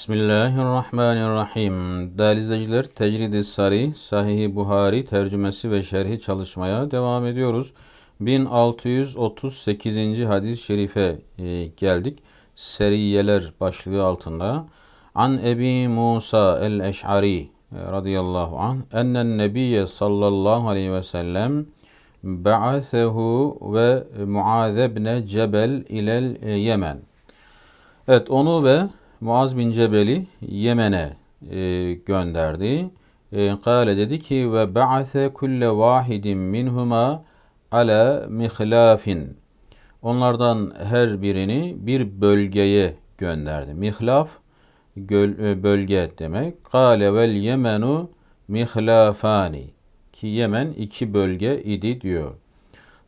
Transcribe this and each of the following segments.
Bismillahirrahmanirrahim. Değerli izleyiciler, Tecrid-i Sari, Sahih-i Buhari tercümesi ve şerhi çalışmaya devam ediyoruz. 1638. hadis-i şerife e, geldik. Seriyeler başlığı altında. An Ebi Musa el-Eş'ari e, radıyallahu anh ennen nebiyye sallallahu aleyhi ve sellem ba'asehu ve Muaz Cebel ilel Yemen. Evet onu ve Muaz bin Cebel'i Yemen'e e, gönderdi. E, Kale dedi ki ve ba'ase kulle vahidin minhuma ala mihlafin. Onlardan her birini bir bölgeye gönderdi. Mihlaf göl, e, bölge demek. Kale vel Yemenu mihlafani. Ki Yemen iki bölge idi diyor.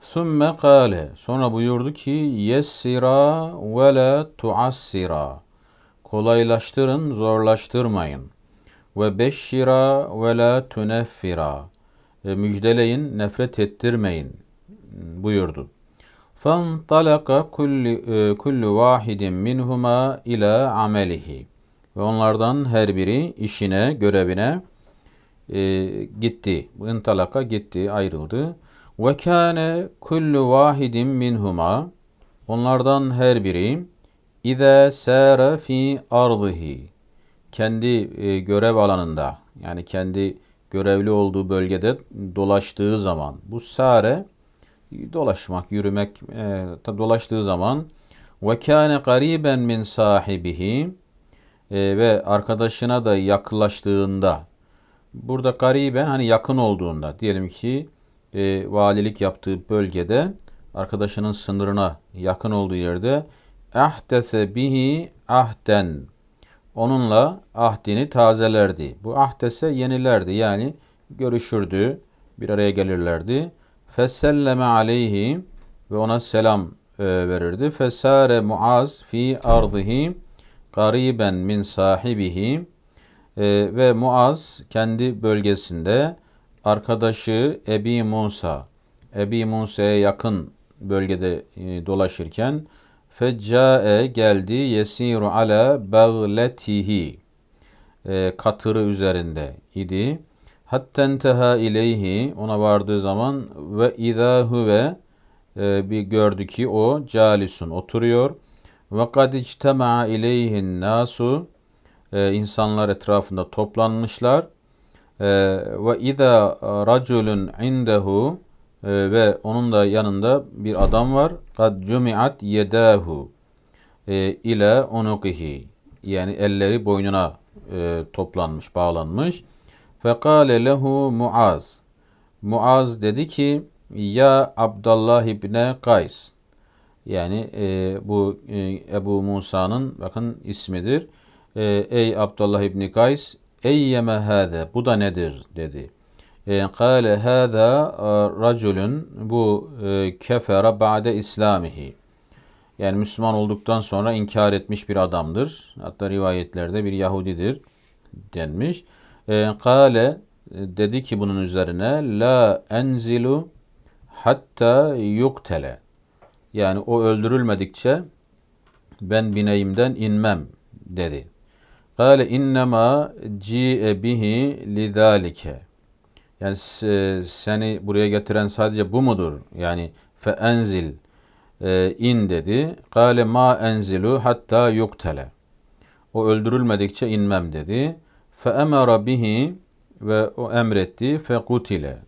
Sümme kale. Sonra buyurdu ki yessira ve la tuassira kolaylaştırın, zorlaştırmayın. Ve beşşira ve la tuneffira. E, müjdeleyin, nefret ettirmeyin buyurdu. فَانْطَلَقَ kullu vahidin minhuma ila amelihi. Ve onlardan her biri işine, görevine e, gitti. Bu intalaka gitti, ayrıldı. Ve kâne kullu vahidin minhuma. Onlardan her biri İze sâre fi ardıhi kendi e, görev alanında yani kendi görevli olduğu bölgede dolaştığı zaman bu sare dolaşmak, yürümek e, dolaştığı zaman ve kâne gariben min sahibihi e, ve arkadaşına da yaklaştığında burada gariben hani yakın olduğunda. Diyelim ki e, valilik yaptığı bölgede arkadaşının sınırına yakın olduğu yerde ahdese bihi ahden. Onunla ahdini tazelerdi. Bu ahdese yenilerdi. Yani görüşürdü, bir araya gelirlerdi. Feselleme aleyhi ve ona selam e, verirdi. Fesare Muaz fi ardihi gariben min sahibihi e, ve Muaz kendi bölgesinde arkadaşı Ebi Musa, Ebi Musa'ya yakın bölgede e, dolaşırken Feccae geldi yesiru ala bagletihi e, katırı üzerinde idi. Hatta enteha ileyhi ona vardığı zaman ve izâ huve e, bir gördü ki o calisun oturuyor. Ve kad ictema'a ileyhin nasu e, insanlar etrafında toplanmışlar. E, ve izâ raculun indehu ee, ve onun da yanında bir adam var. Kad cumiat yedahu e, ile unukihi yani elleri boynuna e, toplanmış, bağlanmış. Fekale lehu Muaz. Muaz dedi ki ya Abdullah ibne Kays. Yani e, bu e, Ebu Musa'nın bakın ismidir. E, ey Abdullah ibni Kays eyyeme hâze bu da nedir dedi. E, kâle hâzâ e, raculun bu e, kefere ba'de İslamihi. Yani Müslüman olduktan sonra inkar etmiş bir adamdır. Hatta rivayetlerde bir Yahudidir denmiş. Kale dedi ki bunun üzerine la enzilu hatta yuktele. Yani o öldürülmedikçe ben bineğimden inmem dedi. Kale innema ci'e bihi lidalike. Yani seni buraya getiren sadece bu mudur? Yani fe enzil e, in dedi. Kale ma enzilu hatta yuktele. O öldürülmedikçe inmem dedi. Fe emara bihi ve o emretti fe kutile.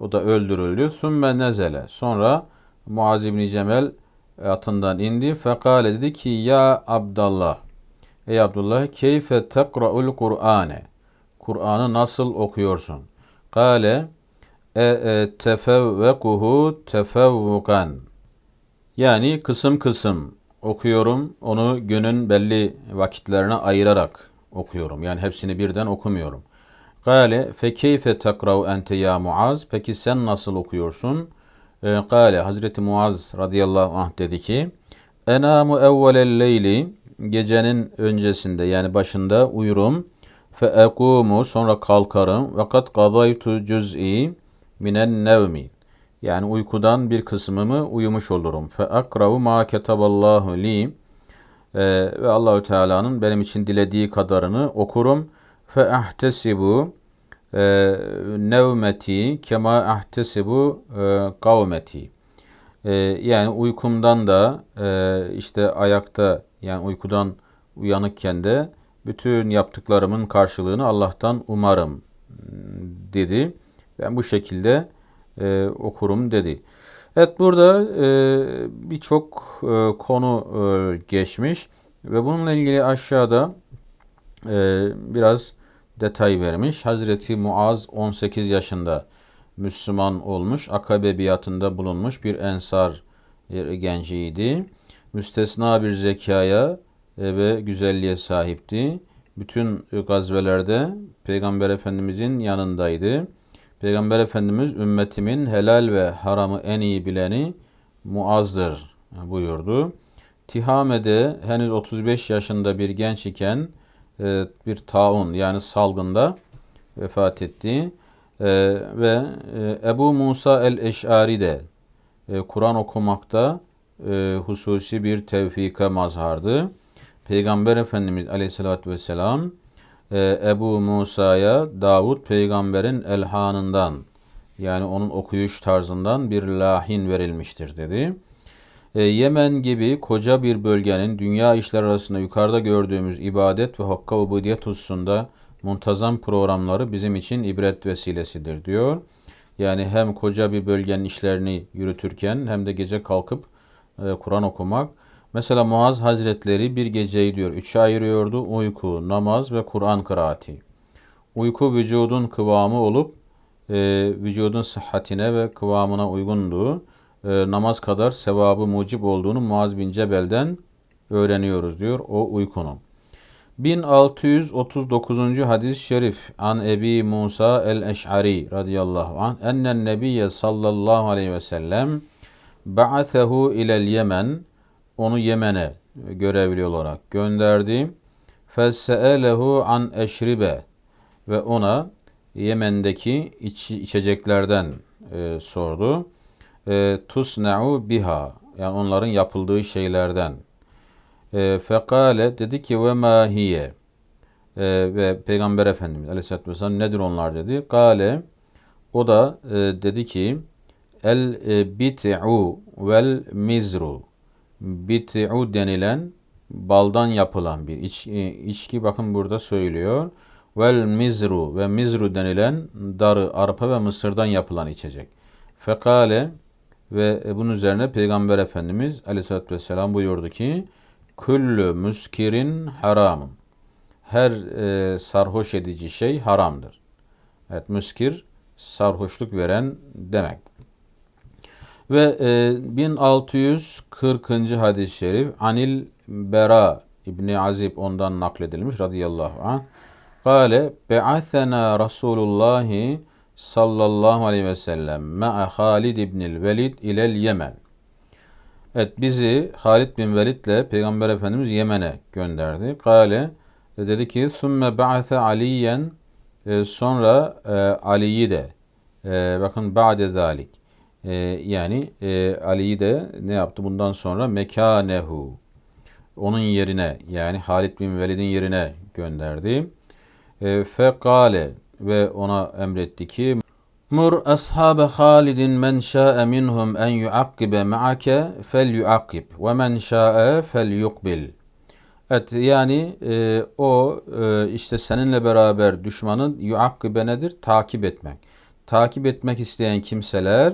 O da öldürüldü. Sümme nezele. Sonra Muaz İbni Cemel atından indi. Fekale dedi ki ya Abdullah. Ey Abdullah keyfe tekra'ul Kur'ane. Kur'an'ı nasıl okuyorsun? Kale e, e tefevvekuhu tefevvukan. Yani kısım kısım okuyorum. Onu günün belli vakitlerine ayırarak okuyorum. Yani hepsini birden okumuyorum. Kale fe keyfe tekrav ente ya Muaz. Peki sen nasıl okuyorsun? E, Kale Hazreti Muaz radıyallahu anh dedi ki Enamu evvelel leyli gecenin öncesinde yani başında uyurum fe ekumu sonra kalkarım ve kat kadaytu cüz'i minen nevmi yani uykudan bir kısmımı uyumuş olurum. Fe akravu ma ketaballahu li ve Allahü Teala'nın benim için dilediği kadarını okurum. Fe ahtesibu nevmeti kema ahtesibu kavmeti. Yani uykumdan da e, işte ayakta yani uykudan uyanıkken de bütün yaptıklarımın karşılığını Allah'tan umarım dedi. Ben bu şekilde e, okurum dedi. Evet burada e, birçok e, konu e, geçmiş ve bununla ilgili aşağıda e, biraz detay vermiş. Hazreti Muaz 18 yaşında Müslüman olmuş, akabe biatında bulunmuş bir ensar genciydi. Müstesna bir zekaya e, ve güzelliğe sahipti. Bütün gazvelerde Peygamber Efendimizin yanındaydı. Peygamber Efendimiz ümmetimin helal ve haramı en iyi bileni Muaz'dır buyurdu. Tihame'de henüz 35 yaşında bir genç iken e, bir taun yani salgında vefat etti. E, ve e, Ebu Musa el-Eş'ari de Kur'an okumakta hususi bir tevfika mazhardı. Peygamber Efendimiz aleyhissalatü vesselam Ebu Musa'ya Davud peygamberin elhanından yani onun okuyuş tarzından bir lahin verilmiştir dedi. E, Yemen gibi koca bir bölgenin dünya işler arasında yukarıda gördüğümüz ibadet ve hakka ubudiyet hususunda muntazam programları bizim için ibret vesilesidir diyor. Yani hem koca bir bölgenin işlerini yürütürken hem de gece kalkıp e, Kur'an okumak. Mesela Muaz Hazretleri bir geceyi diyor üçe ayırıyordu. Uyku, namaz ve Kur'an kıraati. Uyku vücudun kıvamı olup e, vücudun sıhhatine ve kıvamına uygundu e, namaz kadar sevabı mucib olduğunu Muaz bin Cebel'den öğreniyoruz diyor o uykunun. 1639. hadis-i şerif an Ebi Musa el-Eş'ari radıyallahu anh ennen nebiyye sallallahu aleyhi ve sellem ba'athehu ilel Yemen onu Yemen'e görevli olarak gönderdi. Fesseelehu an eşribe ve ona Yemen'deki iç, içeceklerden e, sordu e, tusna'u biha yani onların yapıldığı şeylerden. E, fekale dedi ki ve mahiye e, ve Peygamber Efendimiz Aleyhisselatü Vesselam nedir onlar dedi. Kale o da e, dedi ki el e, bit'u vel mizru bit'u denilen baldan yapılan bir iç, e, içki bakın burada söylüyor. Vel mizru ve mizru denilen darı, arpa ve mısırdan yapılan içecek. Fekale ve bunun üzerine Peygamber Efendimiz Aleyhisselatü Vesselam buyurdu ki Küllü müskirin haramın. Her e, sarhoş edici şey haramdır. Evet müskir sarhoşluk veren demek. Ve e, 1640. hadis-i şerif Anil Bera İbni Azib ondan nakledilmiş radıyallahu anh. Kale be'athena Resulullahi sallallahu aleyhi ve sellem ma'a Halid ibnil Velid ilel Yemen. Evet bizi Halid bin Velid ile Peygamber Efendimiz Yemen'e gönderdi. Kale e, dedi ki thumme ba'athe aliyen e, sonra e, Ali'yi de e, bakın ba'de zalik e, yani e, Ali'yi de ne yaptı bundan sonra mekanehu onun yerine yani Halid bin Velid'in yerine gönderdi. E, fekale ve ona emretti ki Mur ashabe Halidin men şa'e minhum en yuakkibe ma'ake fel yuakkib ve men şa'e fel yukbil. Evet yani e, o e, işte seninle beraber düşmanın yuakkibe nedir? Takip etmek. Takip etmek isteyen kimseler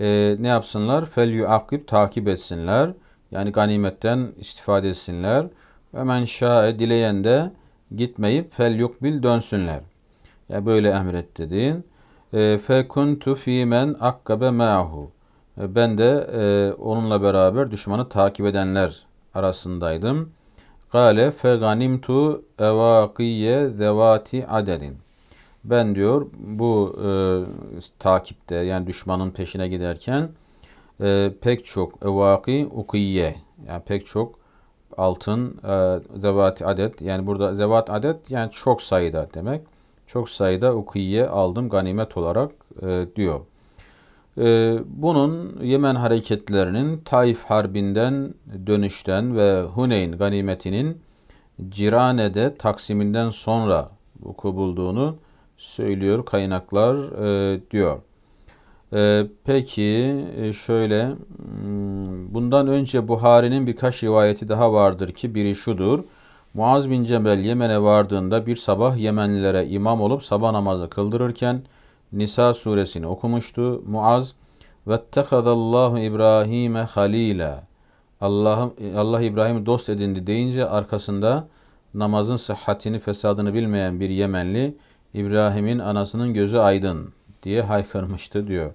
e, ne yapsınlar? Fel yuakkib takip etsinler. Yani ganimetten istifade etsinler. Ve şa'e dileyen de gitmeyip fel yukbil dönsünler. Ya böyle emret dedin. E, fe kuntu fi men akkabe ma'hu. E, ben de e, onunla beraber düşmanı takip edenler arasındaydım. Gale fe ganimtu evakiye zevati adedin. Ben diyor bu e, takipte yani düşmanın peşine giderken e, pek çok evaki ukiye yani pek çok altın e, zevati adet yani burada zevat adet yani çok sayıda demek çok sayıda ukiye aldım ganimet olarak e, diyor. Ee, bunun Yemen hareketlerinin Taif Harbi'nden dönüşten ve Huneyn ganimetinin Cirane'de taksiminden sonra vuku bulduğunu söylüyor kaynaklar e, diyor. E, peki e, şöyle hmm, bundan önce Buhari'nin birkaç rivayeti daha vardır ki biri şudur. Muaz bin Cebel Yemen'e vardığında bir sabah Yemenlilere imam olup sabah namazı kıldırırken Nisa suresini okumuştu. Muaz Vettekadallahu İbrahim'e halila. Allah, Allah İbrahim'i dost edindi deyince arkasında namazın sıhhatini fesadını bilmeyen bir Yemenli İbrahim'in anasının gözü aydın diye haykırmıştı diyor.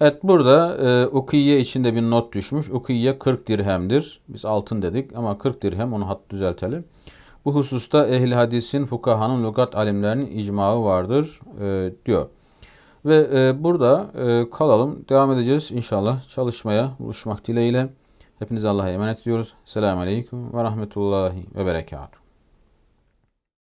Evet burada e, Ukiye içinde bir not düşmüş. Ukiye 40 dirhemdir. Biz altın dedik ama 40 dirhem onu hat düzeltelim. Bu hususta ehli hadisin, fukahanın, lugat alimlerinin icmağı vardır e, diyor. Ve e, burada e, kalalım. Devam edeceğiz inşallah çalışmaya buluşmak dileğiyle. Hepinize Allah'a emanet ediyoruz. Selamun Aleyküm ve Rahmetullahi ve Berekatuhu.